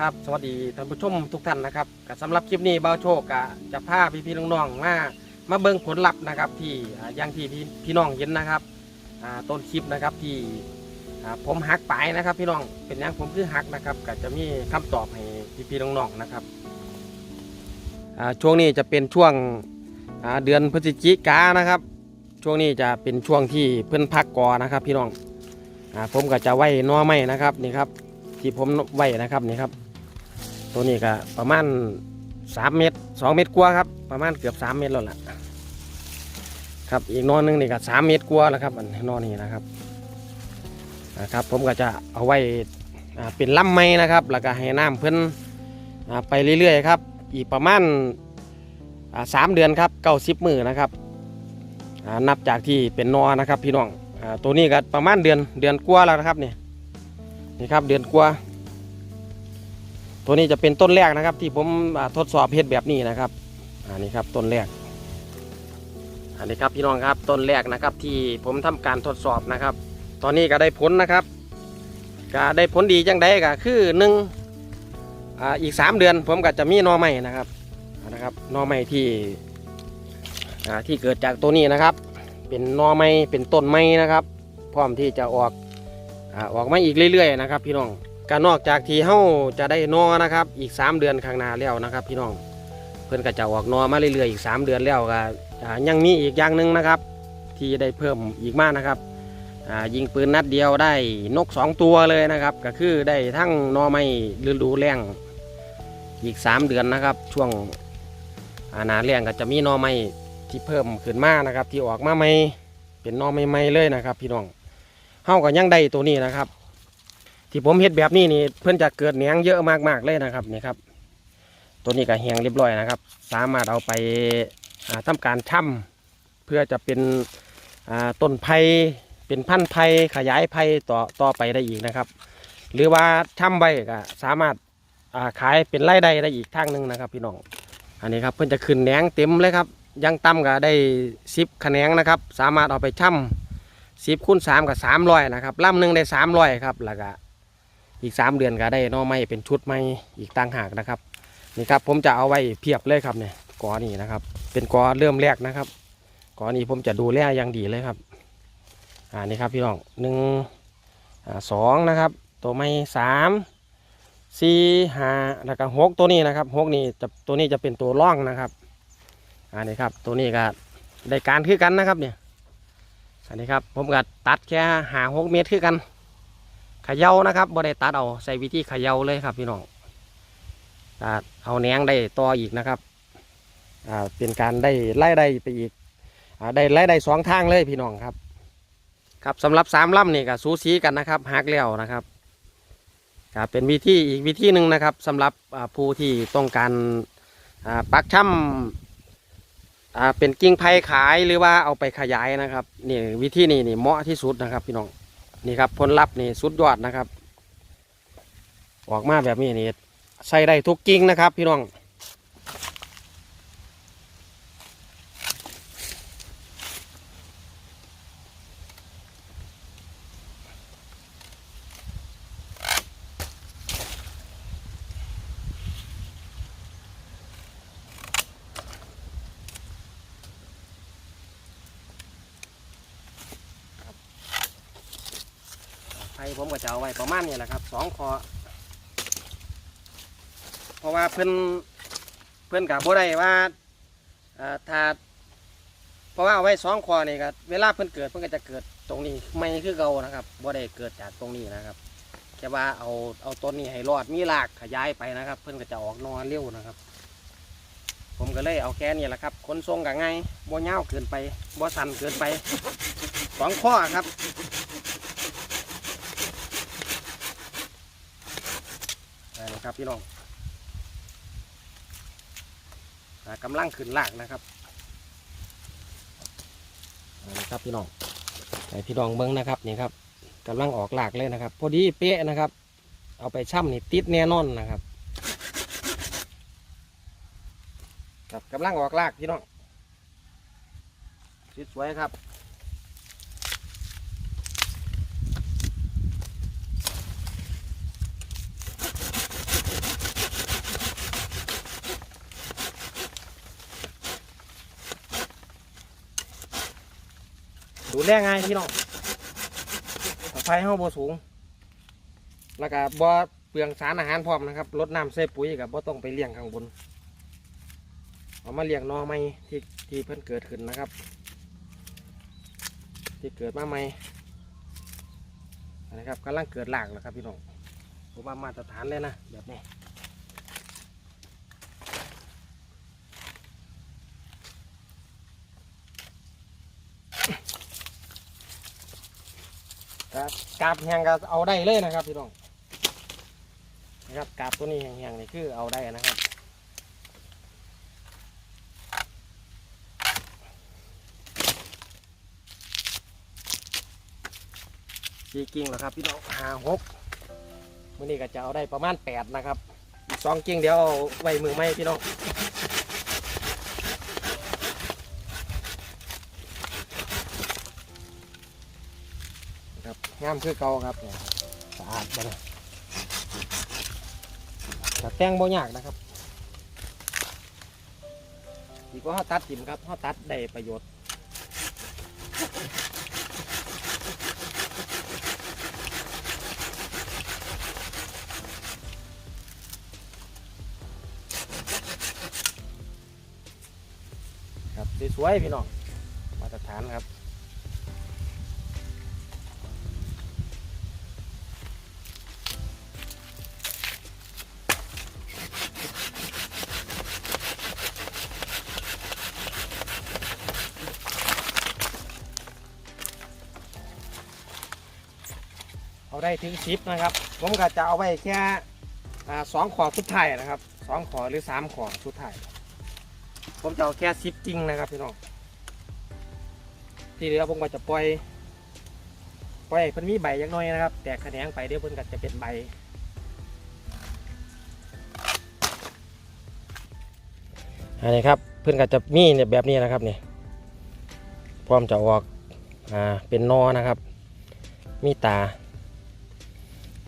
ครับ สวัสดีท่านผู้ชมทุกท่านนะครับก็สำหรับคลิปนี้เบาโชคก็จะพาพี่พี่น้องๆมามาเบิ่งผลลัพธ์นะครับ ที่อ่าอย่างที่พี่พี่น้องเห็นนะครับอ่าต้นคลิปนะครับที่อ่าผมหักไปนะครับ พี่น้องเป็นอย่างผมคือหักนะครับก็จะมีคำตอบให้พี่พี่น้องๆนะครับอ่าช่วงนี้จะเป็นช่วงอ่าเดือนพฤศจิกานะครับ ช่วงนี้จะเป็นช่วงที่เพื่อนพักกอนะครับ พี่น้องอ่าผมก็จะไว้หนอไม้นะครับนี่ครับ ที่ผมไว้นะครับนี่ครับ ตัวนี้ก็ประมาณ3เมตร2เมตรกว่าครับ ประมาณเกือบ3เมตรแล้วล่ะครับอีกนอนหนึงนี่ก็3เมตรกว่าแล้วครับอันนอนนี้นะครับนะครับ ผมก็จะเอาไว้เป็นลำไม้นะครับ แล้วก็ให้น้ำเพิ่นอ่าไปเรื่อยๆครับ อีกประมาณสามเดือนครับเก้าสิบมือนะครับนับจากที่เป็นนอนะครับพี่น้องตัวนี้ก็ประมาณเดือนเดือนกว่าแล้วนะครับนี่นี่ครับเดือนกว่า ตัวนี้จะเป็นต้นแรกนะครับ ที่ผมทดสอบเฮ็ดแบบนี้นะครับอันนี้ครับต้นแรก อันนี้ครับพี่น้องครับต้นแรกนะครับที่ผมทำการทดสอบนะครับ ตอนนี้ก็ได้ผลนะครับก็ได้ผลดีจังไดก็คือหนึ่งอีก 3 เดือน ผมก็จะมีนอใหม่นะครับนะครับนอใหม่ที่ที่เกิดจากตัวนี้นะครับ เป็นนอใหม่เป็นต้นใหม่นะครับ พร้อมที่จะออกออกมาอีกเรื่อยๆนะครับ พี่น้อง ก็นอกจากที่เฮาจะได้นอนะครับ อีก 3 เดือนข้างหน้าแล้วนะครับ พี่น้องเพื่อนก็จะออกนอมาเรื่อยๆอีก 3 เดือนแล้วก็ยังมีอีกอย่างหนึ่งนะครับ ที่ได้เพิ่มอีกมากนะครับยิงปืนนัดเดียวได้นก 2 ตัวเลยนะครับ ก็คือได้ทั้งนอไม้ฤดูแล้งอีก 3 เดือนนะครับ ช่วงอาหนาแล้งก็จะมีนอไม้ที่เพิ่มขึ้นมานะครับ ที่ออกมาใหม่เป็นนอใหม่ๆเลยนะครับ พี่น้องเฮาก็ยังได้ตัวนี้นะครับ ที่ผมเฮ็ดแบบนี้นี่เพื่อนจะเกิดแหนงเยอะมากๆเลยนะครับนี่ครับ ตัวนี้ก็แหงเรียบร้อยนะครับ สามารถเอาไปาทำการช่ำเพื่อจะเป็นต้นไผ่เป็นพันธุ์ไผ่ขยายไผ่ต่อต่อไปได้อีกนะครับ หรือว่าช่ำใบก็สามารถาขายเป็นรายได้ได้อีกทางหนึ่งนะครับ พี่น้องอันนี้ครับเพื่อนจะขึ้นแหนงเต็มเลยครับยังต่ำก็ได้สิบแขนงนะครับ สามารถเอาไปช่ำสิบคูณสามกับสามร้อยนะครับลำหนึ่งได้สามร้อยครับแล้วก็ อีกสามเดือนก็ได้นอไม้เป็นชุดไม้อีกต่างหากนะครับนี่ครับผมจะเอาไว้เพียบเลยครับเนี่ยกอนี่นะครับ เป็นกอเริ่มแรกนะครับกอนี้ผมจะดูแลอย่างดีเลยครับอ่านี่ครับพี่น้องหนึ่งสองนะครับ ตัวไม้สามสี่ห้าแล้วก็หกตัวนี้นะครับหกนี่จะตัวนี้จะเป็นตัวร่องนะครับอ่านี่ครับตัวนี้ก็ได้การคือกันนะครับเนี่ยอันนี้ครับผมก็ตัดแค่หาหกเมตรคือกัน ขย่านะครับบ่ได้ตัดเอาใส่วิธีเขย่าเลยครับพี่น้องตัดเอาแหนงได้ต่ออีกนะครับอ่าเป็นการได้ไล่ได้ไปอีกอ่าได้ไล่ได้สองทางเลยพี่น้องครับ ครับสำหรับสามลำนี่ก็สูสีกันนะครับหักแล้วนะครับก็เป็นวิธีอีกวิธีหนึ่งนะครับสำหรับอ่าผู้ที่ต้องการอ่าปักช่ำอ่าเป็นกิ่งไผ่ขายหรือว่าเอาไปขยายนะครับนี่วิธีนี้นี่เหมาะที่สุดนะครับพี่น้อง นี่ครับผลลัพธ์นี่สุดยอดนะครับ ออกมาแบบนี้นี่ใส่ได้ทุกกิ่งนะครับ พี่น้อง ผมก็จะเอาไว้ประมาณนี้แหละครับสองคอเพราะว่าเพื่อนเพื่อนกับบ่ได้ว่าถ้าเพราะว่าเอาไว้สองคอนี่ก็เวลาเพื่อนเกิดเพื่อนก็จะเกิดตรงนี้ไม่คือเก่านะครับบ่ได้เกิดจากตรงนี้นะครับแค่ว่าเอาเอาต้นนี้ให้รอดมีรากขยายไปนะครับ เพื่อนก็จะออกนอนเร็วนะครับ ผมก็เลยเอาแค่นี้แหละครับขนส่งกับไงบ่เงาเกินไปบ่สั่นเกินไปสองข้อครับ ได้เลย ครับพี่น้องอ่ากำลังขึ้นลากนะครับเอาละครับพี่น้องให้พี่น้องเบิ้งนะครับนี่ครับกำลังออกลากเลยนะครับ พอดีเป๊ะนะครับ เอาไปช่ำนี่ติดแน่นอนนะครับครับกำลังออกลากพี่น้องสวยๆครับ ดูแลง่ายพี่น้องไฟเฮาบ่สูง แล้วก็บ่เปลืองสารอาหารพร้อมนะครับลดน้ำใส่ปุ๋ยกับบ่ต้องไปเลี้ยงข้างบน เอามาเลี้ยงนอใหม่ที่ที่เพิ่นเกิดขึ้นนะครับ ที่เกิดมาใหม่นะครับกำลังเกิดหลากแล้วครับพี่น้องผมว่ามาตรฐานเลยนะแบบนี้ ครับกาบแห้งก็เอาได้เลยนะครับพี่น้องนะครับกาบตัวนี้แห้งๆนี่คือเอาได้นะครับจีกิ่งแล้วครับพี่น้องหาหกมื่อนี้ก็จะเอาได้ประมาณแปดนะครับอีกสองกิ่งเดี๋ยวเอาไว้มือไม้พี่น้อง ครับงามคือเก่าครับเนี่ยสะอาดมาเลยแต่แต่งบ่ยากนะครับดีกว่าเขาตัดจิ้มครับเขาตัดได้ประโยชน์ครับสวยๆพี่น้องมาตรฐานครับ ได้ถึงสิบนะครับ ผมก็จะเอาไว้แค่สองขอสุดท้ายนะครับสองขอหรือสามขอสุดท้ายผมจะเอาแค่ซิปจริงนะครับพี่น้องที่เหลือผมก็จะปล่อยปล่อยให้เพิ่นมีใบยังน้อยนะครับ แตกแขนงไปเดี๋ยวเพิ่นก็จะเป็นใบอันนี้ครับเพิ่นก็จะมีเนี่ยแบบนี้นะครับเนี่ยพร้อมจะออกอ่าเป็นนอนะครับ มีตา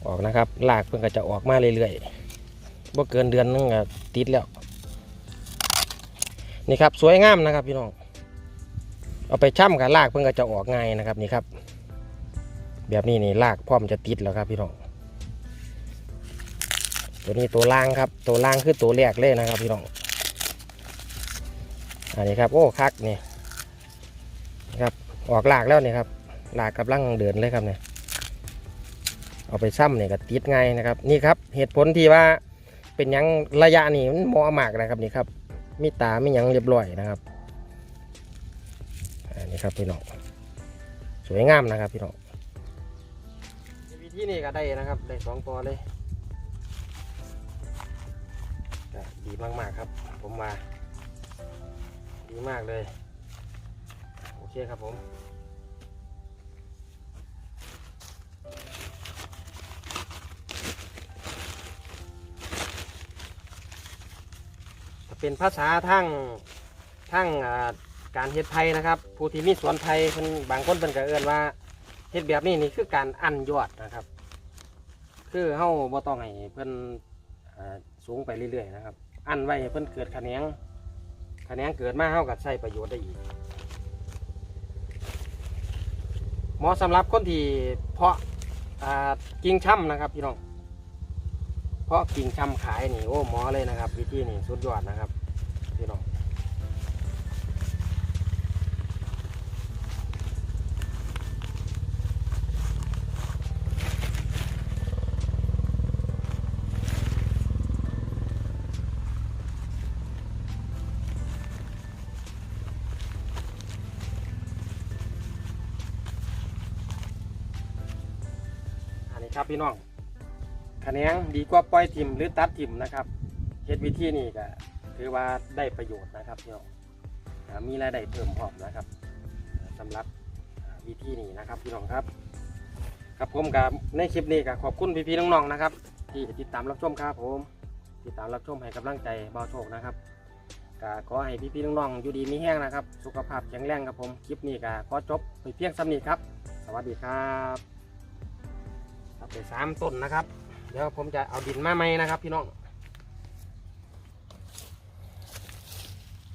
ออกนะครับลากเพิ่นก็จะออกมาเรื่อยๆบ่เกินเดือนนึงติดแล้ว นี่ครับสวยงามนะครับพี่น้อง เอาไปช่ำกับลากเพิ่งก็จะออกง่ายนะครับนี่ครับ แบบนี้นี่ลากพร้อมจะติดแล้วครับพี่น้อง ตัวนี้ตัวล่างครับ ตัวล่างคือตัวแรกเลยนะครับพี่น้อง อันนี้ครับโอ้คักนี่ครับออกลากแล้วนี่ครับลากกับลังเดินเลยครับเนี่ย เอาไปซ้ำเนี่ยก็ติดง่ายนะครับนี่ครับเหตุผลที่ว่าเป็นยังระยะนี่มันเหมาะมากนะครับนี่ครับมีตาไม่ยังเรียบร้อยนะครับอันนี้ครับพี่น้องสวยงามนะครับพี่น้องวิธีนี้ก็ได้นะครับได้สองตัวเลยดีมากๆครับ ผมมา ดีมากเลย โอเคครับผม เป็นภาษาทั้งทั้งอ่าการเฮ็ดไทยนะครับ ผู้ที่มีสวนไทยเพิ่นบางคนเพิ่นก็เอื้อนว่าเฮ็ดแบบนี้นี่คือการอันยอดนะครับ คือเฮาบ่ต้องให้เพิ่นอ่าสูงไปเรื่อยๆนะครับ อันไว้ให้เพิ่นเกิดขะแขนงขะแขนงเกิดมาเฮาก็ใช้ประโยชน์ได้อีกเหมาะสำหรับคนที่เพาะอ่ากิ่งช่ำนะครับพี่น้องาะกิ่งชำขายนี่โอ้หมอเลยนะครับ วิธีนี่สุดยอดนะครับพี่น้องอันนี้ครับพี่น้อง แขนงดีกว่าปล่อยทิมหรือตัดทิมนะครับเฮ็ดวิธีนี้ก็ถือว่าได้ประโยชน์นะครับพี่น้องมีรายได้เพิ่มพร้อมนะครับสำหรับวิธีนี้นะครับพี่น้องครับครับผมกับในคลิปนี้ก็ขอบคุณพี่ๆน้องๆนะครับ ที่ติดตามรับชมครับผมติดตามรับชมให้กำลังใจเบาวโชคนะครับก็ขอให้พี่ๆน้องๆอยู่ดีมีแห้งนะครับ สุขภาพแข็งแรงครับผมคลิปนี้ก็ขอจบไปเพียงสำนี้ครับ สวัสดีครับครับไปสามต้นนะครับ เดี๋ยวผมจะเอาดินมาไหมนะครับ พี่น้อง